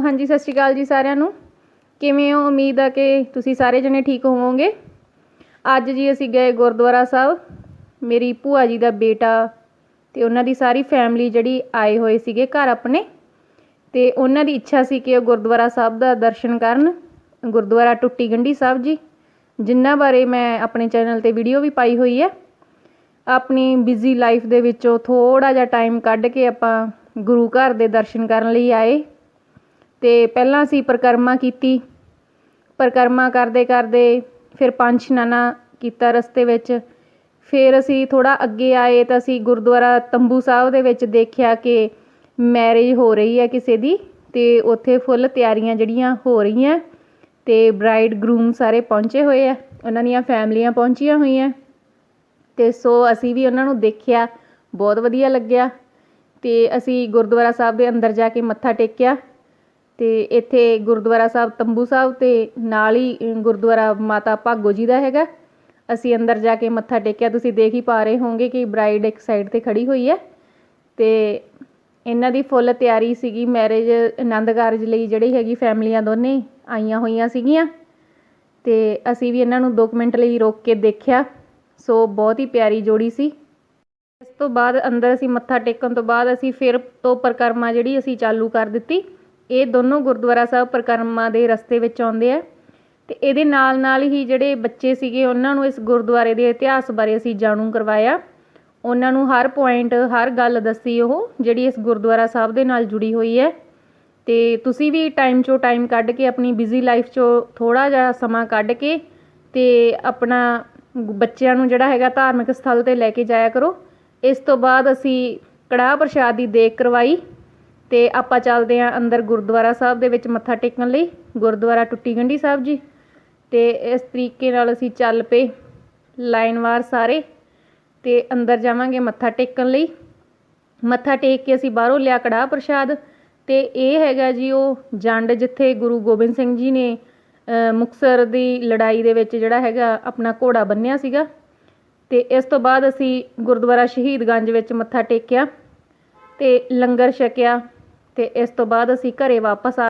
ਹਾਂਜੀ, ਸਤਿ ਸ਼੍ਰੀ ਅਕਾਲ ਜੀ ਸਾਰਿਆਂ ਨੂੰ। ਕਿਵੇਂ ਹੋ? ਉਮੀਦ ਆ ਕਿ ਤੁਸੀਂ ਸਾਰੇ ਜਣੇ ਠੀਕ ਹੋਵੋਗੇ। ਅੱਜ ਜੀ ਅਸੀਂ ਗਏ ਗੁਰਦੁਆਰਾ ਸਾਹਿਬ। ਮੇਰੀ ਭੂਆ ਜੀ ਦਾ ਬੇਟਾ ਤੇ ਉਹਨਾਂ ਦੀ ਸਾਰੀ ਫੈਮਿਲੀ ਜਿਹੜੀ ਆਏ ਹੋਏ ਸੀਗੇ ਘਰ ਆਪਣੇ। ਤੇ ਉਹਨਾਂ ਦੀ ਇੱਛਾ ਸੀ ਕਿ ਉਹ ਗੁਰਦੁਆਰਾ ਸਾਹਿਬ ਦਾ ਦਰਸ਼ਨ ਕਰਨ। ਗੁਰਦੁਆਰਾ ਟੁੱਟੀ ਗੰਢੀ ਸਾਹਿਬ ਜੀ, ਜਿਨ੍ਹਾਂ ਬਾਰੇ ਮੈਂ ਆਪਣੇ ਚੈਨਲ ਤੇ ਵੀਡੀਓ ਵੀ ਪਾਈ ਹੋਈ ਹੈ ਆਪਣੀ ਬਿਜ਼ੀ ਲਾਈਫ ਦੇ ਵਿੱਚੋਂ ਥੋੜਾ ਜਿਹਾ ਟਾਈਮ ਕੱਢ ਕੇ ਆਪਾਂ ਗੁਰੂ ਘਰ ਦੇ ਦਰਸ਼ਨ ਕਰਨ ਲਈ ਆਏ। ਅਤੇ ਪਹਿਲਾਂ ਅਸੀਂ ਪਰਿਕਰਮਾ ਕੀਤੀ। ਪਰਿਕਰਮਾ ਕਰਦੇ ਕਰਦੇ ਫਿਰ ਪੰਜ ਇਸ਼ਨਾਨਾ ਕੀਤਾ ਰਸਤੇ ਵਿੱਚ। ਫਿਰ ਅਸੀਂ ਥੋੜ੍ਹਾ ਅੱਗੇ ਆਏ ਤਾਂ ਅਸੀਂ ਗੁਰਦੁਆਰਾ ਤੰਬੂ ਸਾਹਿਬ ਦੇ ਵਿੱਚ ਦੇਖਿਆ ਕਿ ਮੈਰਿਜ ਹੋ ਰਹੀ ਹੈ ਕਿਸੇ ਦੀ ਅਤੇ ਉੱਥੇ ਫੁੱਲ ਤਿਆਰੀਆਂ ਜਿਹੜੀਆਂ ਹੋ ਰਹੀਆਂ ਅਤੇ ਬਰਾਈਡ ਗਰੂਮ ਸਾਰੇ ਪਹੁੰਚੇ ਹੋਏ ਆ। ਉਹਨਾਂ ਦੀਆਂ ਫੈਮਲੀਆਂ ਪਹੁੰਚੀਆਂ ਹੋਈਆਂ। ਅਤੇ ਸੋ ਅਸੀਂ ਵੀ ਉਹਨਾਂ ਨੂੰ ਦੇਖਿਆ, ਬਹੁਤ ਵਧੀਆ ਲੱਗਿਆ। ਅਤੇ ਅਸੀਂ ਗੁਰਦੁਆਰਾ ਸਾਹਿਬ ਦੇ ਅੰਦਰ ਜਾ ਕੇ ਮੱਥਾ ਟੇਕਿਆ। ਅਤੇ ਇੱਥੇ ਗੁਰਦੁਆਰਾ ਸਾਹਿਬ, ਤੰਬੂ ਸਾਹਿਬ ਅਤੇ ਨਾਲ ਹੀ ਗੁਰਦੁਆਰਾ ਮਾਤਾ ਭਾਗੋ ਜੀ ਦਾ ਹੈਗਾ। ਅਸੀਂ ਅੰਦਰ ਜਾ ਕੇ ਮੱਥਾ ਟੇਕਿਆ। ਤੁਸੀਂ ਦੇਖ ਹੀ ਪਾ ਰਹੇ ਹੋਵੋਗੇ ਕਿ ਬਰਾਈਡ ਇੱਕ ਸਾਈਡ ਤੇ ਖੜ੍ਹੀ ਹੋਈ ਹੈ। ਅਤੇ ਇਹਨਾਂ ਦੀ ਫੁੱਲ ਤਿਆਰੀ ਸੀਗੀ ਮੈਰਿਜ ਆਨੰਦ ਕਾਰਜ ਲਈ ਜਿਹੜੀ ਹੈਗੀ ਫੈਮਲੀਆਂ ਦੋਨੇ ਆਈਆਂ ਹੋਈਆਂ ਸੀਗੀਆਂ। ਅਤੇ ਅਸੀਂ ਵੀ ਇਹਨਾਂ ਨੂੰ 2 ਮਿੰਟ ਲਈ ਰੋਕ ਕੇ ਦੇਖਿਆ। ਸੋ ਬਹੁਤ ਹੀ ਪਿਆਰੀ ਜੋੜੀ ਸੀ। ਇਸ ਤੋਂ ਬਾਅਦ ਅੰਦਰ ਅਸੀਂ ਮੱਥਾ ਟੇਕਣ ਤੋਂ ਬਾਅਦ ਅਸੀਂ ਫਿਰ ਤੋਂ ਪਰਿਕਰਮਾ ਜਿਹੜੀ ਅਸੀਂ ਚਾਲੂ ਕਰ ਦਿੱਤੀ। ਇਹ ਦੋਨੋਂ ਗੁਰਦੁਆਰਾ ਸਾਹਿਬ ਪਰਿਕਰਮਾ ਦੇ ਰਸਤੇ ਵਿੱਚ ਆਉਂਦੇ ਹੈ ਅਤੇ ਇਹਦੇ ਨਾਲ ਨਾਲ ਹੀ ਜਿਹੜੇ ਬੱਚੇ ਸੀਗੇ ਉਹਨਾਂ ਨੂੰ ਇਸ ਗੁਰਦੁਆਰੇ ਦੇ ਇਤਿਹਾਸ ਬਾਰੇ ਅਸੀਂ ਜਾਣੂ ਕਰਵਾਇਆ। ਉਹਨਾਂ ਨੂੰ ਹਰ ਪੁਆਇੰਟ ਹਰ ਗੱਲ ਦੱਸੀ ਉਹ ਜਿਹੜੀ ਇਸ ਗੁਰਦੁਆਰਾ ਸਾਹਿਬ ਦੇ ਨਾਲ ਜੁੜੀ ਹੋਈ ਹੈ। ਅਤੇ ਤੁਸੀਂ ਵੀ ਟਾਈਮ ਚੋਂ ਟਾਈਮ ਕੱਢ ਕੇ ਆਪਣੀ ਬਿਜ਼ੀ ਲਾਈਫ ਚੋਂ ਥੋੜ੍ਹਾ ਜਿਹਾ ਸਮਾਂ ਕੱਢ ਕੇ ਅਤੇ ਆਪਣਾ ਬੱਚਿਆਂ ਨੂੰ ਜਿਹੜਾ ਹੈਗਾ ਧਾਰਮਿਕ ਸਥਲ ਤੇ ਲੈ ਕੇ ਜਾਇਆ ਕਰੋ। ਇਸ ਤੋਂ ਬਾਅਦ ਅਸੀਂ ਕੜਾਹ ਪ੍ਰਸ਼ਾਦ ਦੀ ਦੇਗ ਕਰਵਾਈ। ਅਤੇ ਆਪਾਂ ਚੱਲਦੇ ਹਾਂ ਅੰਦਰ ਗੁਰਦੁਆਰਾ ਸਾਹਿਬ ਦੇ ਵਿੱਚ ਮੱਥਾ ਟੇਕਣ ਲਈ। ਗੁਰਦੁਆਰਾ ਟੁੱਟੀ ਗੰਢੀ ਸਾਹਿਬ ਜੀ। ਅਤੇ ਇਸ ਤਰੀਕੇ ਨਾਲ ਅਸੀਂ ਚੱਲ ਪਏ ਲਾਈਨਵਾਰ ਸਾਰੇ ਅਤੇ ਅੰਦਰ ਜਾਵਾਂਗੇ ਮੱਥਾ ਟੇਕਣ ਲਈ। ਮੱਥਾ ਟੇਕ ਕੇ ਅਸੀਂ ਬਾਹਰੋਂ ਲਿਆ ਕੜਾਹ ਪ੍ਰਸ਼ਾਦ ਅਤੇ ਇਹ ਹੈਗਾ ਜੀ ਉਹ ਜੰਡ ਜਿੱਥੇ ਗੁਰੂ ਗੋਬਿੰਦ ਸਿੰਘ ਜੀ ਨੇ ਮੁਕਤਸਰ ਦੀ ਲੜਾਈ ਦੇ ਵਿੱਚ ਜਿਹੜਾ ਹੈਗਾ ਆਪਣਾ ਘੋੜਾ ਬੰਨਿਆ ਸੀਗਾ। ਅਤੇ ਇਸ ਤੋਂ ਬਾਅਦ ਅਸੀਂ ਗੁਰਦੁਆਰਾ ਸ਼ਹੀਦਗੰਜ ਵਿੱਚ ਮੱਥਾ ਟੇਕਿਆ ਅਤੇ ਲੰਗਰ ਛਕਿਆ। ਤੇ ਇਸ ਤੋਂ ਬਾਅਦ ਅਸੀਂ ਘਰੇ ਵਾਪਸ ਆ